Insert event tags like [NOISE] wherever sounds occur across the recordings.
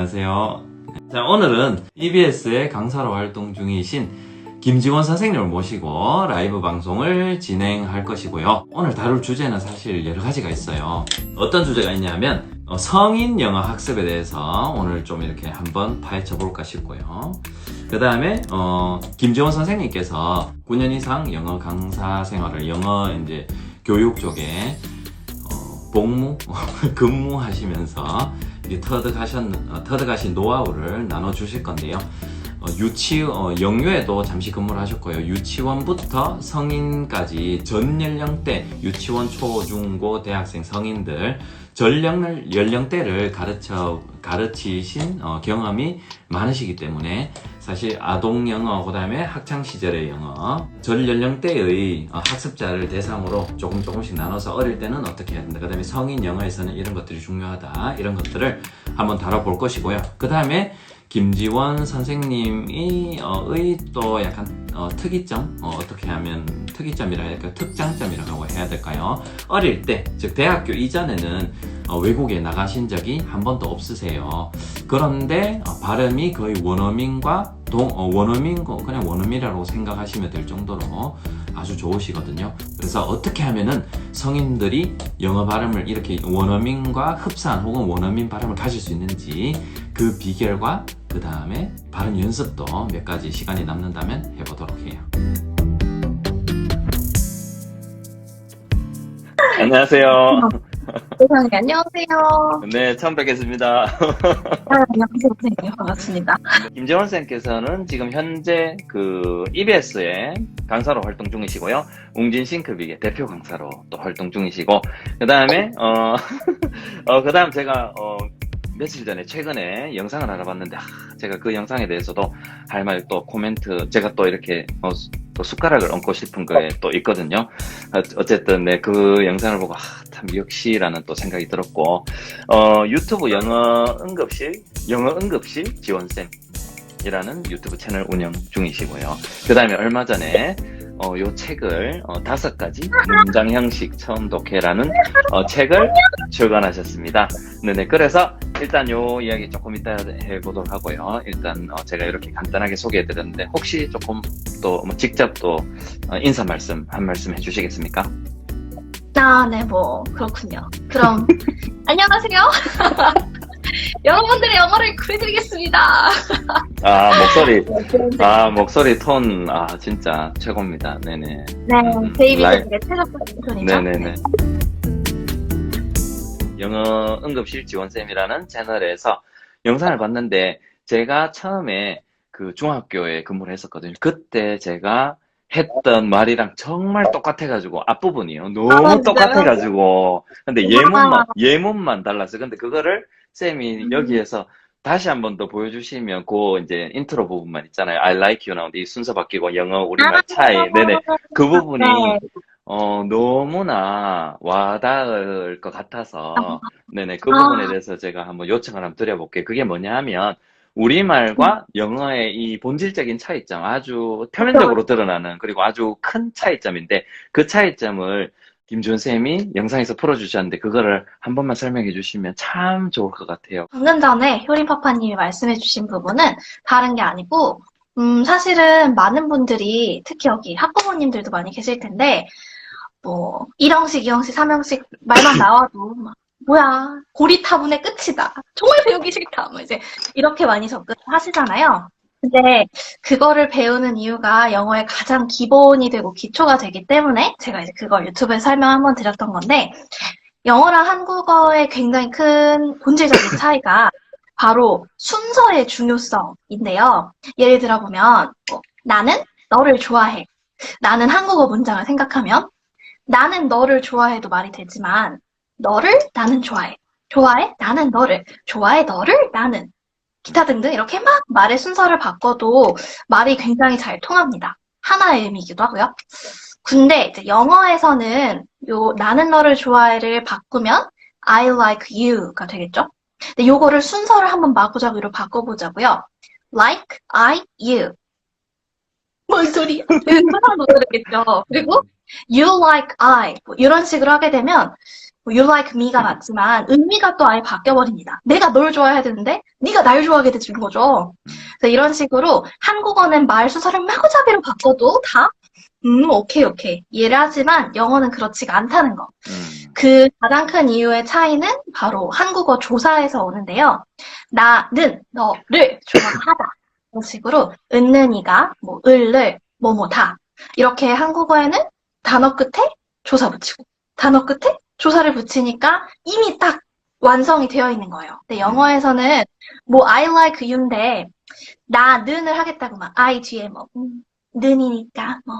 안녕하세요. 자, 오늘은 EBS의 강사로 활동 중이신 김지원 선생님을 모시고 라이브 방송을 진행할 것이고요. 오늘 다룰 주제는 사실 여러 가지가 있어요. 어떤 주제가 있냐면 어, 성인 영어 학습에 대해서 오늘 좀 이렇게 한번 파헤쳐 볼까 싶고요. 그 다음에 어, 김지원 선생님께서 9년 이상 영어 강사 생활을 영어 이제 교육 쪽에 어, 복무 [LAUGHS] 근무하시면서 터득하셨 어, 터득하신 노하우를 나눠 주실 건데요. 어, 유치 어, 영유에도 잠시 근무를 하셨고요. 유치원부터 성인까지 전 연령대 유치원 초 중 고 대학생 성인들 전령 연령대를 가르쳐 가르치신 어, 경험이 많으시기 때문에 사실 아동 영어 그다음에 학창 시절의 영어 전 연령대의 어, 학습자를 대상으로 조금 조금씩 나눠서 어릴 때는 어떻게 해야 된다. 그다음에 성인 영어에서는 이런 것들이 중요하다. 이런 것들을 한번 다뤄볼 것이고요. 그다음에 김지원 선생님이 어, 의또 약간 어, 특이점 어, 떻게 하면 특이점이라 될까요? 특장점이라고 해야 될까요? 어릴 때, 즉 대학교 이전에는 어, 외국에 나가신 적이 한 번도 없으세요. 그런데 어, 발음이 거의 원어민과 동, 어, 원어민, 그냥 원어민이라고 생각하시면 될 정도로 아주 좋으시거든요. 그래서 어떻게 하면은 성인들이 영어 발음을 이렇게 원어민과 흡사한 혹은 원어민 발음을 가질 수 있는지 그 비결과 그 다음에 발음 연습도 몇 가지 시간이 남는다면 해보도록 해요. 안녕하세요. 세상에 안녕하세요. 네, 처음 뵙겠습니다. 아, 안녕하세요, 선생님. 반갑습니다. 김재원 쌤께서는 지금 현재 그 EBS의 강사로 활동 중이시고요. 웅진 싱크빅의 대표 강사로 또 활동 중이시고, 그 다음에, 어, [LAUGHS] 어, 그 다음 제가, 어, 며칠 전에 최근에 영상을 알아봤는데, 아, 제가 그 영상에 대해서도 할 말 또 코멘트, 제가 또 이렇게, 어, 수- 또 숟가락을 얹고 싶은 거에 또 있거든요. 어, 어쨌든, 네, 그 영상을 보고, 아, 참, 역시라는 또 생각이 들었고, 어, 유튜브 영어 응급실, 영어 응급실 지원쌤. 이라는 유튜브 채널 운영 중이시고요. 그 다음에 얼마 전에 어, 요 책을 어, 다섯 가지 문장 형식 처음 독해라는 어, 책을 출간하셨습니다. 네네. 그래서 일단 요 이야기 조금 이따 해보도록 하고요. 일단 어, 제가 이렇게 간단하게 소개해드렸는데 혹시 조금 또 뭐 직접 또 어, 인사 말씀 한 말씀 해주시겠습니까? 아, 네, 뭐, 그렇군요. 그럼, [LAUGHS] 안녕하세요. [LAUGHS] [LAUGHS] 여러분들의 영어를 구해드리겠습니다. [LAUGHS] 아 목소리 네, 아 목소리 톤 아 진짜 최고입니다. 네네. 음, 베이비가 라이- 되게 최적화된 편이죠. 네네네. 영어 응급실 지원쌤이라는 채널에서 영상을 봤는데 제가 처음에 그 중학교에 근무를 했었거든요. 그때 제가 했던 말이랑 정말 똑같아가지고 앞부분이요. 너무 아? 똑같아가지고 근데 우와. 예문만 예문만 달랐어요. 근데 그거를 쌤이 음. 여기에서 다시 한 번 더 보여주시면 그 이제 인트로 부분만 있잖아요. I like you 나오는데 이 순서 바뀌고 영어 우리말 차이. 네네. 그 부분이 네. 어, 너무나 와닿을 것 같아서, 네네, 그 아. 부분에 대해서 제가 한번 요청을 한번 드려볼게요. 그게 뭐냐 하면, 우리말과 영어의 이 본질적인 차이점, 아주 표면적으로 드러나는, 그리고 아주 큰 차이점인데, 그 차이점을 김준 쌤이 영상에서 풀어주셨는데, 그거를 한 번만 설명해 주시면 참 좋을 것 같아요. 방금 전에 효린파파님이 말씀해 주신 부분은 다른 게 아니고, 음, 사실은 많은 분들이, 특히 여기 학부모님들도 많이 계실 텐데, 뭐, 1형식, 2형식, 3형식 말만 [COUGHS] 나와도, 막, 뭐야, 고리타분의 끝이다. 정말 배우기 싫다. 뭐 이제, 이렇게 많이 접근하시잖아요. 근데, 그거를 배우는 이유가 영어의 가장 기본이 되고 기초가 되기 때문에, 제가 이제 그걸 유튜브에 설명 한번 드렸던 건데, 영어랑 한국어의 굉장히 큰 본질적인 [LAUGHS] 차이가 바로 순서의 중요성인데요. 예를 들어보면, 뭐, 나는 너를 좋아해. 나는 한국어 문장을 생각하면, 나는 너를 좋아해도 말이 되지만, 너를 나는 좋아해. 좋아해? 나는 너를. 좋아해? 너를 나는. 기타 등등 이렇게 막 말의 순서를 바꿔도 말이 굉장히 잘 통합니다. 하나의 의미이기도 하고요. 근데 이제 영어에서는 요 나는 너를 좋아해를 바꾸면 I like you가 되겠죠? 근데 요거를 순서를 한번 마구잡이로 바꿔보자고요. like, I, you. 뭔 소리야? 사람 모르겠죠. 그리고 you like I 뭐 이런 식으로 하게 되면 뭐 you like me가 맞지만 의미가 또 아예 바뀌어버립니다. 내가 널 좋아해야 되는데 네가 날 좋아하게 되는 거죠. 그래서 이런 식으로 한국어는 말 수사를 마구잡이로 바꿔도 다 음, 오케이, 오케이. 이해를 하지만 영어는 그렇지가 않다는 거. 음. 그 가장 큰 이유의 차이는 바로 한국어 조사에서 오는데요. 나는 너를 좋아하다. [LAUGHS] 이런 식으로 은는 이가 뭐 을을 뭐뭐 다. 이렇게 한국어에는 단어 끝에 조사 붙이고 단어 끝에 조사를 붙이니까 이미 딱 완성이 되어 있는 거예요. 근데 영어에서는 뭐 I like you인데 나 는을 하겠다고 막 I 뒤에 뭐 음, 는이니까 뭐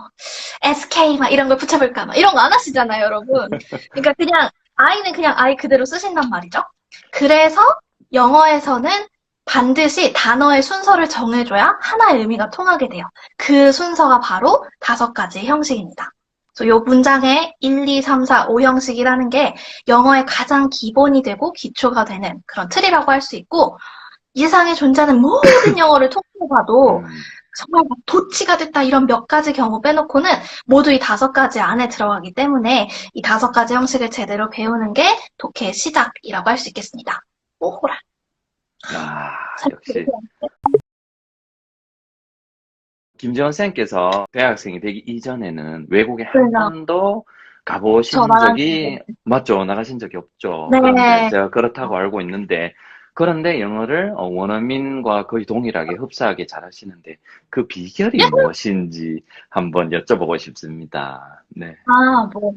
SK 막 이런 걸 붙여볼까 막 이런 거 안 하시잖아요, 여러분. 그러니까 그냥 I는 그냥 I 그대로 쓰신단 말이죠. 그래서 영어에서는 반드시 단어의 순서를 정해줘야 하나의 의미가 통하게 돼요. 그 순서가 바로 다섯 가지의 형식입니다. 그래서 요 문장의 1, 2, 3, 4, 5 형식이라는 게 영어의 가장 기본이 되고 기초가 되는 그런 틀이라고 할 수 있고 이 세상에 존재하는 모든 [COUGHS] 영어를 통틀어 봐도 음. 정말 막 도치가 됐다 이런 몇 가지 경우 빼놓고는 모두 이 다섯 가지 안에 들어가기 때문에 이 다섯 가지 형식을 제대로 배우는 게 독해의 시작이라고 할 수 있겠습니다. 오호라. 아, 역시. 김재원 쌤께서 대학생이 되기 이전에는 외국에 한 그래요. 번도 가보신 저 나간 적이 적이 맞죠? 나가신 적이 없죠. 네. 그런데 제가 그렇다고 알고 있는데 그런데 영어를 어, 원어민과 거의 동일하게 흡사하게 잘하시는데 그 비결이 무엇인지 한번 여쭤보고 싶습니다. 네. 아, 뭐,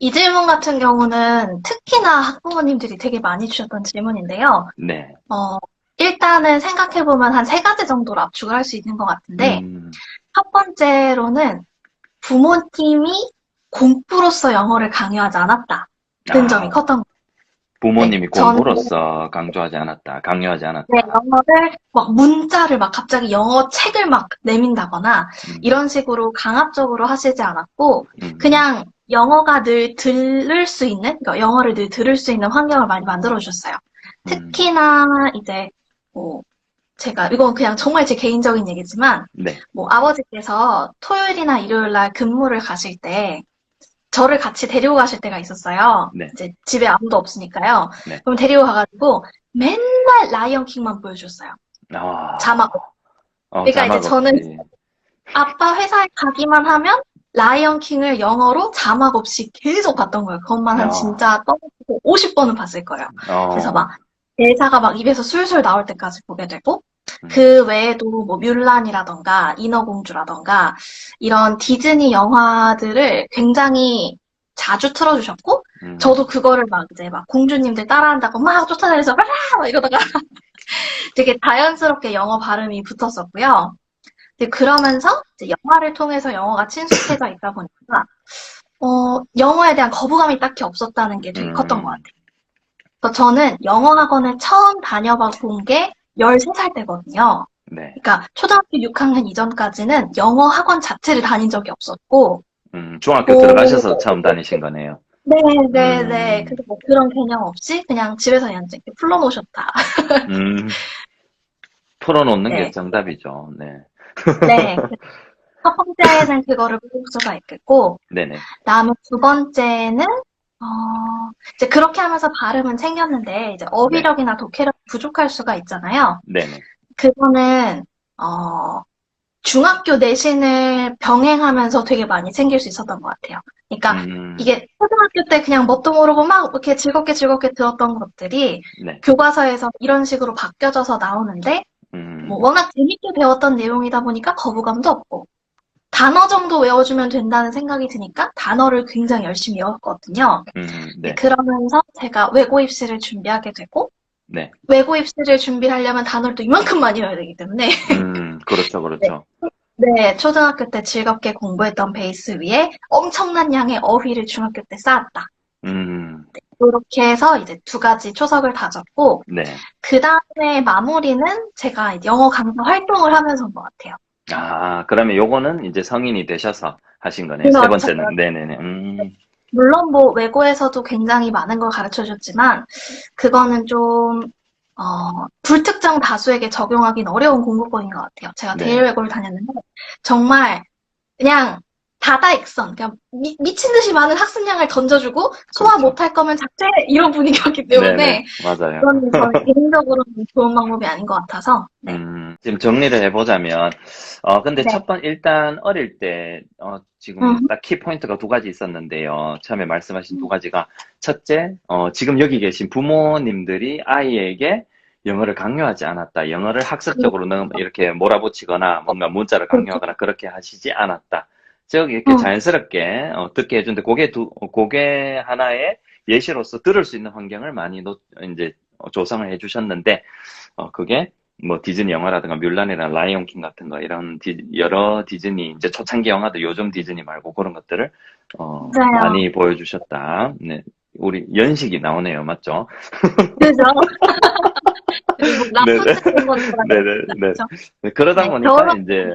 이 질문 같은 경우는 특히나 학부모님들이 되게 많이 주셨던 질문인데요. 네. 어, 일단은 생각해보면 한 세 가지 정도로 압축을 할 수 있는 것 같은데, 음, 첫 번째로는 부모님이 공부로서 영어를 강요하지 않았다 는 아, 점이 컸던 것 부모님이 네, 공부로서 강조하지 않았다, 강요하지 않았다. 같아요. 영어를 막 문자를 막 갑자기 영어 책을 막 내민다거나 음, 이런 식으로 강압적으로 하시지 않았고, 음, 그냥 영어가 늘 들을 수 있는, 그러니까 영어를 늘 들을 수 있는 환경을 많이 만들어 주셨어요. 음, 특히나 이제 뭐 제가 이건 그냥 정말 제 개인적인 얘기지만 네. 뭐 아버지께서 토요일이나 일요일 날 근무를 가실 때 저를 같이 데리고 가실 때가 있었어요. 네. 이제 집에 아무도 없으니까요. 네. 그럼 데리고 가가지고 맨날 라이언 킹만 보여줬어요. 아, 자막. 어, 그러니까 이제 자막 저는 없이. 아빠 회사에 가기만 하면 라이언 킹을 영어로 자막 없이 계속 봤던 거예요. 그것만 한 야. 진짜 떠먹고 50번은 봤을 거예요. 어, 그래서 막 대사가 막 입에서 술술 나올 때까지 보게 되고 음. 그 외에도 뭐 뮬란이라던가 인어공주라던가 이런 디즈니 영화들을 굉장히 자주 틀어주셨고 음, 저도 그거를 막 이제 막 공주님들 따라한다고 막 쫓아다니면서 막 이러다가 [LAUGHS] 되게 자연스럽게 영어 발음이 붙었었고요. 근데 그러면서 영화를 통해서 영어가 친숙해져 있다 보니까 어, 영어에 대한 거부감이 딱히 없었다는 게 되게 음. 컸던 것 같아요. 저는 영어 학원을 처음 다녀본 게 13살 때거든요. 네. 그러니까 초등학교 6학년 이전까지는 영어 학원 자체를 다닌 적이 없었고, 음, 중학교 오. 들어가셔서 처음 다니신 거네요. 네, 네, 네. 음. 그래서 뭐 그런 개념 없이 그냥 집에서 그냥 이렇게 풀러놓으셨다. 음, 풀어놓는 네. 게 정답이죠. 네. 네. 첫 번째는 그거를 볼 수가 있겠고, 네네. 다음에 두 번째는, 어, 이제 그렇게 하면서 발음은 챙겼는데, 이제 어휘력이나 독해력이 부족할 수가 있잖아요. 네네. 그거는, 어, 중학교 내신을 병행하면서 되게 많이 챙길 수 있었던 것 같아요. 그러니까 음, 이게 초등학교 때 그냥 뭣도 모르고 막 이렇게 즐겁게 즐겁게 들었던 것들이 네. 교과서에서 이런 식으로 바뀌어져서 나오는데, 음, 뭐 워낙 재밌게 배웠던 내용이다 보니까 거부감도 없고, 단어 정도 외워주면 된다는 생각이 드니까 단어를 굉장히 열심히 외웠거든요. 음, 네. 그러면서 제가 외고 입시를 준비하게 되고, 네. 외고 입시를 준비를 하려면 단어를 또 이만큼 많이 외워야 되기 때문에, 음, 그렇죠, 그렇죠. 네, 초등학교 때 즐겁게 공부했던 베이스 위에 엄청난 양의 어휘를 중학교 때 쌓았다. 음, 이렇게 해서 이제 두 가지 초석을 다졌고, 네. 그 다음에 마무리는 제가 영어 강사 활동을 하면서인 것 같아요. 아, 그러면 요거는 이제 성인이 되셔서 하신 거네요. 그렇죠. 세 번째는. 네네네. 음, 물론 뭐 외고에서도 굉장히 많은 걸 가르쳐 줬지만, 그거는 좀, 어, 불특정 다수에게 적용하기는 어려운 공부법인 것 같아요. 제가 네. 대일외고를 다녔는데, 정말 그냥 다다익선, 그냥 미, 친 듯이 많은 학습량을 던져주고 소화 그렇죠. 못할 거면 자체 이런 분위기였기 때문에 네네, 맞아요. 그건 저 [LAUGHS] 개인적으로는 좋은 방법이 아닌 것 같아서 네. 음, 지금 정리를 해보자면, 어, 근데 네. 첫 번, 일단 어릴 때, 어, 지금 음. 딱 키 포인트가 두 가지 있었는데요. 처음에 말씀하신 두 가지가, 첫째, 어, 지금 여기 계신 부모님들이 아이에게 영어를 강요하지 않았다. 영어를 학습적으로 너무 이렇게 몰아붙이거나 뭔가 문자를 강요하거나 그렇게 하시지 않았다. 즉, 이렇게 음. 자연스럽게 어, 듣게 해주는데, 그게 두, 어, 그게 하나의 예시로서 들을 수 있는 환경을 많이 노, 이제 어, 조성을 해주셨는데, 어, 그게 뭐 디즈니 영화라든가 뮬란이나 라이온킹 같은 거 이런 디- 여러 디즈니 이제 초창기 영화도 요즘 디즈니 말고 그런 것들을 어, 맞아요. 많이 보여주셨다. 네. 우리 연식이 나오네요, 맞죠? [LAUGHS] 그죠? [LAUGHS] 네, 건 네네, 네. 그렇죠. 네, 그러다 네, 보니까 겨울왕국 이제.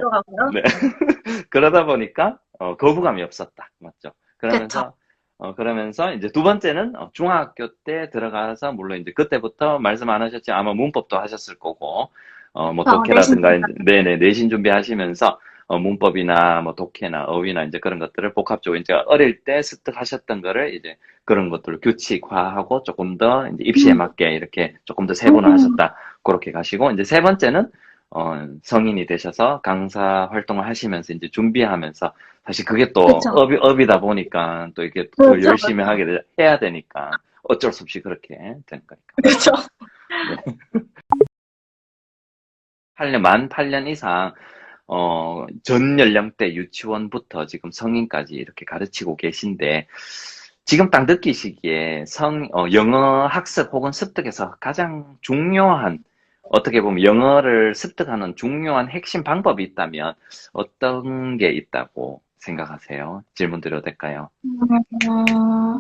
네. [LAUGHS] 그러다 보니까 어, 거부감이 없었다, 맞죠? 그러면서 어, 그러면서 이제 두 번째는 어, 중학교 때 들어가서 물론 이제 그때부터 말씀 안 하셨지 아마 문법도 하셨을 거고 어, 뭐 어, 독해라든가 내신 이제- 네네 내신 준비하시면서 어, 문법이나 뭐 독해나 어휘나 이제 그런 것들을 복합적으로 이제 어릴 때 습득하셨던 거를 이제 그런 것들을 규칙화하고 조금 더 이제 입시에 음. 맞게 이렇게 조금 더 세분화하셨다 그렇게 가시고 이제 세 번째는 어, 성인이 되셔서 강사 활동을 하시면서 이제 준비하면서 사실 그게 또 그쵸. 업이, 업이다 보니까 또 이게 더 그렇죠, 열심히. 하게 되- 해야 되니까 어쩔 수 없이 그렇게 된 거니까. 그렇죠. [LAUGHS] 8년, 만 8년 이상, 어, 전 연령대 유치원부터 지금 성인까지 이렇게 가르치고 계신데, 지금 딱 느끼시기에 성, 어, 영어 학습 혹은 습득에서 가장 중요한, 어떻게 보면 영어를 습득하는 중요한 핵심 방법이 있다면 어떤 게 있다고 생각하세요? 질문 드려도 될까요? 음,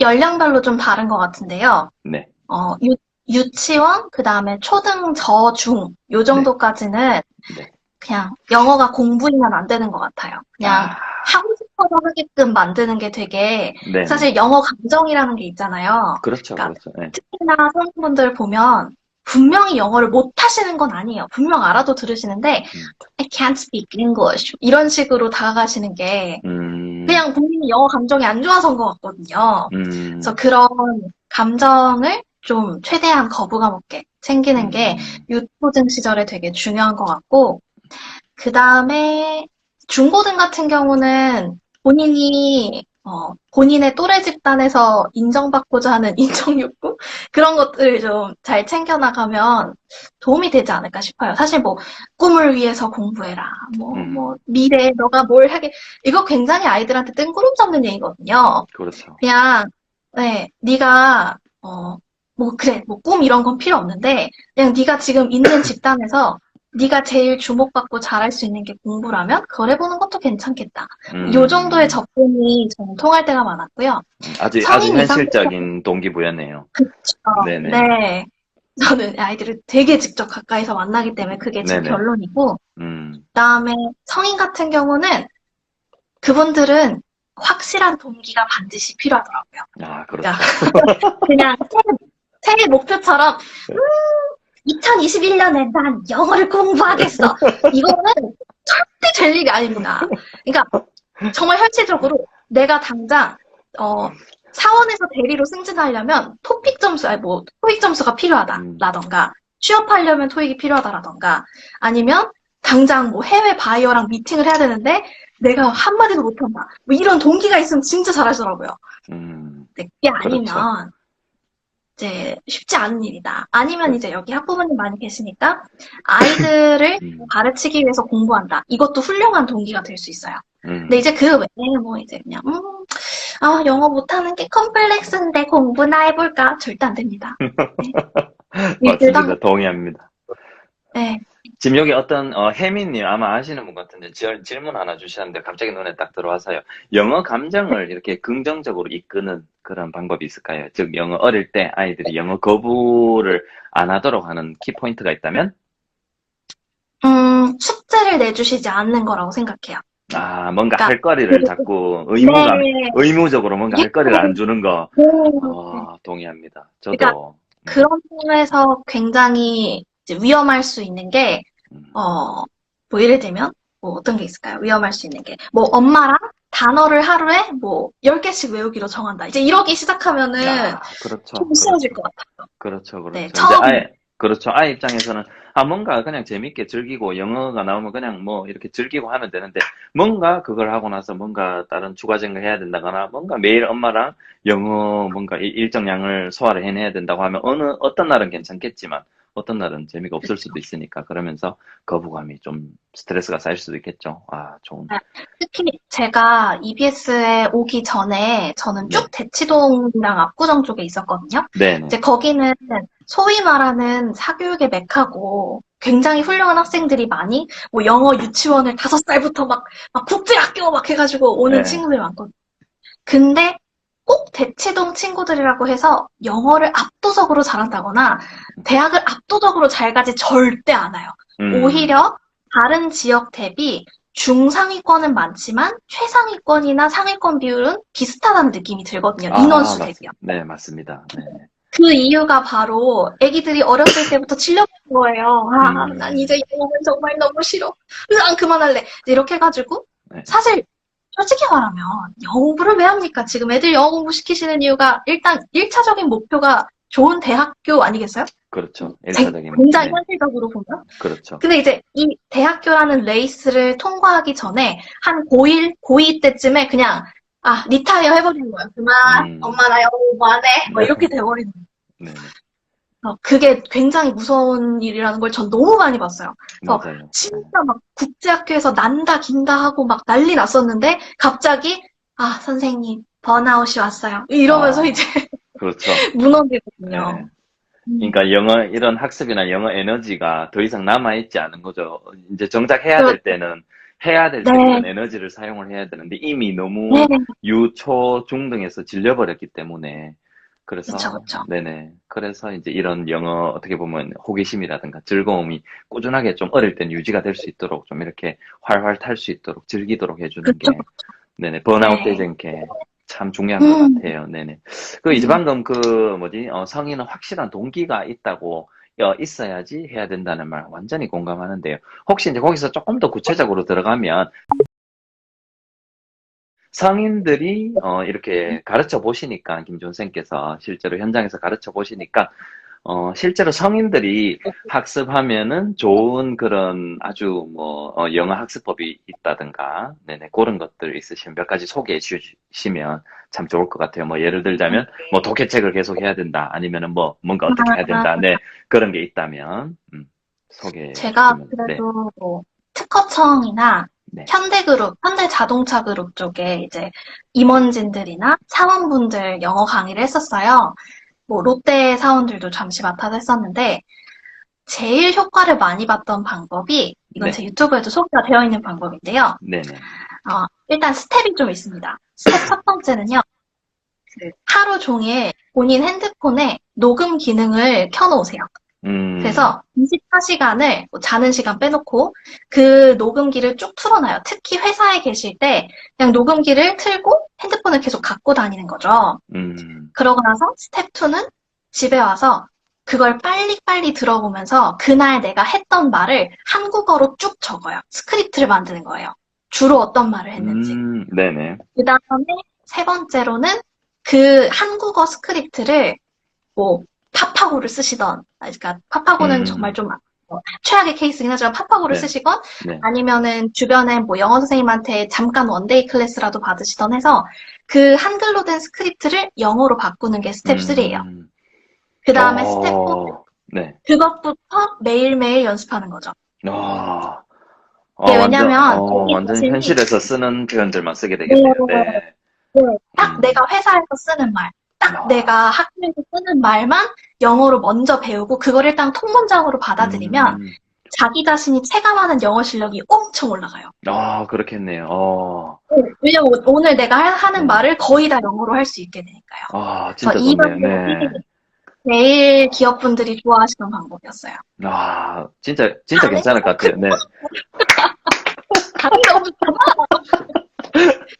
연령별로 좀 다른 것 같은데요. 네. 어, 유, 유치원, 그 다음에 초등, 저, 중, 요 정도까지는 네. 그냥 영어가 공부이면 안 되는 것 같아요. 그냥 아, 하고 싶어서 하게끔 만드는 게 되게, 네. 사실 영어 감정이라는 게 있잖아요. 그렇죠, 그러니까 그렇죠. 네. 특히나 성인분들 보면 분명히 영어를 못 하시는 건 아니에요. 분명 알아도 들으시는데, 음. I can't speak English. 이런 식으로 다가가시는 게 음, 그냥 본인이 영어 감정이 안 좋아서인 것 같거든요. 음, 그래서 그런 감정을 좀 최대한 거부감 없게 챙기는 게 유초등 시절에 되게 중요한 것 같고, 그 다음에 중고등 같은 경우는 본인이, 어, 본인의 또래 집단에서 인정받고자 하는 [LAUGHS] 인정욕구? 그런 것들을 좀 잘 챙겨나가면 도움이 되지 않을까 싶어요. 사실 뭐, 꿈을 위해서 공부해라. 뭐, 음. 뭐, 미래에 너가 뭘 하게, 이거 굉장히 아이들한테 뜬구름 잡는 얘기거든요. 그렇죠. 그냥, 네, 네가, 어, 뭐, 그래, 뭐, 꿈 이런 건 필요 없는데, 그냥 네가 지금 있는 집단에서 네가 제일 주목받고 잘할 수 있는 게 공부라면 그걸 해보는 것도 괜찮겠다. 음, 요 정도의 접근이 저는 통할 때가 많았고요. 아주, 성인 아주 현실적인 동기부여네요. 그쵸. 네네. 네. 저는 아이들을 되게 직접 가까이서 만나기 때문에 그게 제 네네. 결론이고, 음, 그다음에 성인 같은 경우는 그분들은 확실한 동기가 반드시 필요하더라고요. 아, 그렇죠. 그냥 새해, 새해 목표처럼 [LAUGHS] 음, 2021년에 난 영어를 공부하겠어. 이거는 절대 될 일이 아닙니다. 그러니까 정말 현실적으로 내가 당장 어, 사원에서 대리로 승진하려면 토픽 점수, 아니 뭐 토익 점수가 음. 필요하다라던가 취업하려면 토익이 필요하다라던가 아니면 당장 뭐 해외 바이어랑 미팅을 해야 되는데 내가 한마디도 못한다. 뭐 이런 동기가 있으면 진짜 잘하시더라고요. 음, 네, 그게 그렇죠. 이제 쉽지 않은 일이다. 아니면 이제 여기 학부모님 많이 계시니까 아이들을 음, 가르치기 위해서 공부한다. 이것도 훌륭한 동기가 될 수 있어요. 음. 근데 이제 그 외에 뭐 이제 그냥 음, 아 영어 못하는 게 컴플렉스인데 공부나 해볼까? 절대 안 됩니다. [LAUGHS] 네. 맞습니다. 동의합니다. 네. 지금 여기 어떤, 어, 혜민님 아마 아시는 분 같은데 질, 질문 하나 주셨는데 갑자기 눈에 딱 들어와서요. 영어 감정을 [LAUGHS] 이렇게 긍정적으로 이끄는 그런 방법이 있을까요? 즉, 영어 어릴 때 아이들이 영어 거부를 안 하도록 하는 키포인트가 있다면? 음, 숙제를 내주시지 않는 거라고 생각해요. 아, 뭔가 그러니까 할 거리를 그- 자꾸 의무감, 네. 의무적으로 뭔가 할 거리를 안 주는 거. 네. 어, 동의합니다. 저도. 그러니까 그런 점에서 굉장히 위험할 수 있는 게, 음, 어, 뭐 예를 들면, 뭐 어떤 게 있을까요? 위험할 수 있는 게. 뭐 엄마랑 단어를 하루에 뭐 10개씩 외우기로 정한다. 이제 이러기 시작하면은 야, 그렇죠. 좀 쉬워질 것 같아요. 그렇죠, 그렇죠. 네, 처음- 아예, 그렇죠. 아이 입장에서는, 아, 뭔가 그냥 재밌게 즐기고, 영어가 나오면 그냥 뭐, 이렇게 즐기고 하면 되는데, 뭔가 그걸 하고 나서 뭔가 다른 추가적인 걸 해야 된다거나, 뭔가 매일 엄마랑 영어 뭔가 이- 일정량을 소화를 해내야 된다고 하면, 어느, 어떤 날은 괜찮겠지만, 어떤 날은 재미가 없을 수도 있으니까, 그러면서 거부감이 좀 스트레스가 쌓일 수도 있겠죠. 아, 좋은. 특히 제가 EBS에 오기 전에 저는 쭉 대치동이랑 압구정 쪽에 있었거든요. 네네. 이제 거기는 소위 말하는 사교육의 메카고 굉장히 훌륭한 학생들이 많이 뭐 영어 유치원을 다섯 살부터 막, 막 국제학교 막 해가지고 오는 네. 친구들이 많거든요. 근데 꼭 대치동 친구들이라고 해서 영어를 압도적으로 잘한다거나 대학을 압도적으로 잘 가지 절대 않아요. 음, 오히려 다른 지역 대비 중상위권은 많지만 최상위권이나 상위권 비율은 비슷하다는 느낌이 들거든요. 아, 인원수 맞- 대비요. 네, 맞습니다. 네. 그 이유가 바로 애기들이 어렸을 때부터 질려는 거예요. 아, 음. 난 이제 영어는 정말 너무 싫어. 으앙, 그만할래. 이렇게 해가지고 네. 사실 솔직히 말하면 영어 공부를 왜 합니까? 지금 애들 영어 공부 시키시는 이유가 일단 1차적인 목표가 좋은 대학교 아니겠어요? 그렇죠. 제- 일차적인. 굉장히 네, 현실적으로 보면. 그렇죠. 근데 이제 이 대학교라는 레이스를 통과하기 전에 한 고1, 고2 때쯤에 그냥 아, 리타이어 해버리는 거예요. 그만, 음. 엄마 나 영어 공부 안 해. 뭐 네. 이렇게 돼버리는 네, 네. 거예요. 그게 굉장히 무서운 일이라는 걸 전 너무 많이 봤어요. 어, 맞아요. 진짜 막 국제학교에서 난다 긴다 하고 막 난리 났었는데 갑자기 아, 선생님, 번아웃이 왔어요. 이러면서 아. 이제 그렇죠. [LAUGHS] 무너지거든요. 네. 그러니까 영어 이런 학습이나 영어 에너지가 더 이상 남아 있지 않은 거죠. 이제 정작 해야 될 때는 해야 될때 네. 그런 에너지를 사용을 해야 되는데 이미 너무 네, 유초 중등에서 질려버렸기 때문에 그래서 그쵸, 그쵸. 네네 그래서 이제 이런 영어 어떻게 보면 호기심이라든가 즐거움이 꾸준하게 좀 어릴 땐 유지가 될 수 있도록 좀 이렇게 활활 탈 수 있도록 즐기도록 해주는 그쵸, 게 네네 번아웃 네. 되지 않게 참 중요한 음. 것 같아요. 네네. 그 이제 방금 그 뭐지 어, 성인은 확실한 동기가 있다고 어, 있어야지 해야 된다는 말 완전히 공감하는데요. 혹시 이제 거기서 조금 더 구체적으로 들어가면 성인들이 어, 이렇게 가르쳐 보시니까 김준 쌤께서 실제로 현장에서 가르쳐 보시니까 어, 실제로 성인들이 학습하면은 좋은 그런 아주 뭐 어, 영어 학습법이 있다든가 네네 그런 것들 있으시면 몇 가지 소개해 주시면 참 좋을 것 같아요. 뭐 예를 들자면 뭐 독해책을 계속 해야 된다 아니면은 뭐 뭔가 어떻게 해야 된다 네 그런 게 있다면 음, 소개해 제가 네. 그래도 뭐 특허청이나 네. 현대그룹, 현대자동차그룹 쪽에 이제 임원진들이나 사원분들 영어 강의를 했었어요. 뭐 롯데 사원들도 잠시 맡아서 했었는데 제일 효과를 많이 봤던 방법이 이건 네. 제 유튜브에도 소개가 되어 있는 방법인데요. 네네 어, 일단 스텝이 좀 있습니다. 스텝 첫 번째는요. 그 하루 종일 본인 핸드폰에 녹음 기능을 켜놓으세요. 음, 그래서 24시간을 뭐 자는 시간 빼놓고 그 녹음기를 쭉 틀어놔요. 특히 회사에 계실 때 그냥 녹음기를 틀고 핸드폰을 계속 갖고 다니는 거죠. 음, 그러고 나서 스텝 2는 집에 와서 그걸 빨리빨리 들어보면서 그날 내가 했던 말을 한국어로 쭉 적어요. 스크립트를 만드는 거예요. 주로 어떤 말을 했는지. 음, 네네 그 다음에 세 번째로는 그 한국어 스크립트를 뭐 파파고를 쓰시던, 아, 그러니까 파파고는 음. 정말 좀 어, 최악의 케이스긴 하지만 파파고를 네. 쓰시건 네. 아니면은 주변에 뭐 영어 선생님한테 잠깐 원데이 클래스라도 받으시던 해서 그 한글로 된 스크립트를 영어로 바꾸는 게 스텝 3예요. 음, 그 다음에 스텝 4는 어, 네. 그것부터 매일매일 연습하는 거죠. 아, 네, 어, 왜냐면 완전, 어, 완전 현실에서 쓰는 표현들만 쓰게 되겠네요. 네. 딱 음. 내가 회사에서 쓰는 말, 딱 아. 내가 학교에서 쓰는 말만 영어로 먼저 배우고 그걸 일단 통문장으로 받아들이면 음, 자기 자신이 체감하는 영어 실력이 엄청 올라가요. 아, 그렇겠네요. 어, 왜냐면 오- 오늘 내가 하- 하는 음. 말을 거의 다 영어로 할 수 있게 되니까요. 아, 진짜 좋네요. 네. 제일 기업분들이 좋아하시는 방법이었어요. 아, 진짜, 진짜 아, 괜찮을 것 같아요. 네. [LAUGHS] 다른 게 없잖아.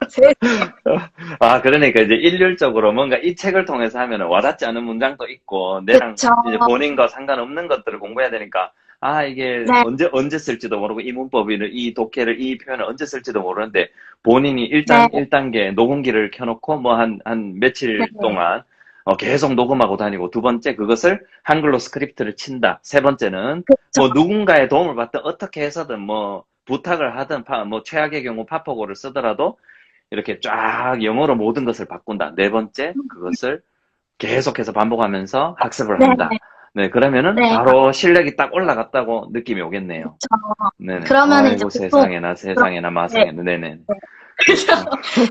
제 [LAUGHS] 아, 그러니까 이제 일률적으로 뭔가 이 책을 통해서 하면 와닿지 않은 문장도 있고, 내랑 그쵸. 이제 본인과 상관없는 것들을 공부해야 되니까, 아, 이게 네. 언제, 언제 쓸지도 모르고, 이 문법을, 이 독해를, 이 표현을 언제 쓸지도 모르는데, 본인이 일단, 네. 1단계 녹음기를 켜놓고, 뭐, 한, 한 며칠 네. 동안, 어, 계속 녹음하고 다니고, 두 번째, 그것을 한글로 스크립트를 친다. 세 번째는, 뭐, 누군가의 도움을 받든, 어떻게 해서든, 뭐, 부탁을 하든, 파- 뭐, 최악의 경우 파포고를 쓰더라도, 이렇게 쫙 영어로 모든 것을 바꾼다. 네 번째, 그것을 계속해서 반복하면서 학습을 네, 한다. 네, 그러면은 네. 바로 실력이 딱 올라갔다고 느낌이 오겠네요. 그러면은 아이고, 이제 세상에나, 세상에나, 마상에나, 네네. 그래서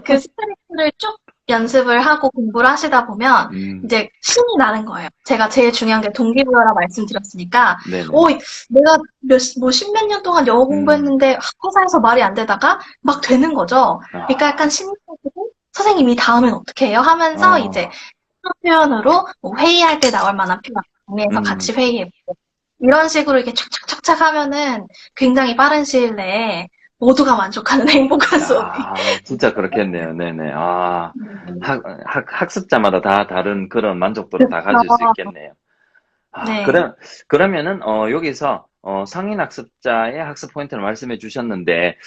그 스크립트를 쭉 연습을 하고 공부를 하시다 보면 음, 이제 신이 나는 거예요. 제가 제일 중요한 게 동기부여라 말씀드렸으니까, 네네. 오, 내가 몇, 뭐 십몇 년 동안 영어 음. 공부했는데 회사에서 말이 안 되다가 막 되는 거죠. 아, 그러니까 약간 신나고 선생님 이 다음엔 어떻게 해요? 하면서 어. 이제 표현으로 뭐 회의할 때 나올 만한 표현 정리해서 음. 같이 회의해보고 이런 식으로 이렇게 착착착착 하면은 굉장히 빠른 시일 내에 모두가 만족하는 행복한 수업이 아, 진짜 그렇겠네요. 네네. 아, 음. 학, 학, 학습자마다 다 다른 그런 만족도를 다 가질 수 있겠네요. 아, 네. 그럼, 그러면은, 어, 여기서, 어, 성인 학습자의 학습 포인트를 말씀해 주셨는데,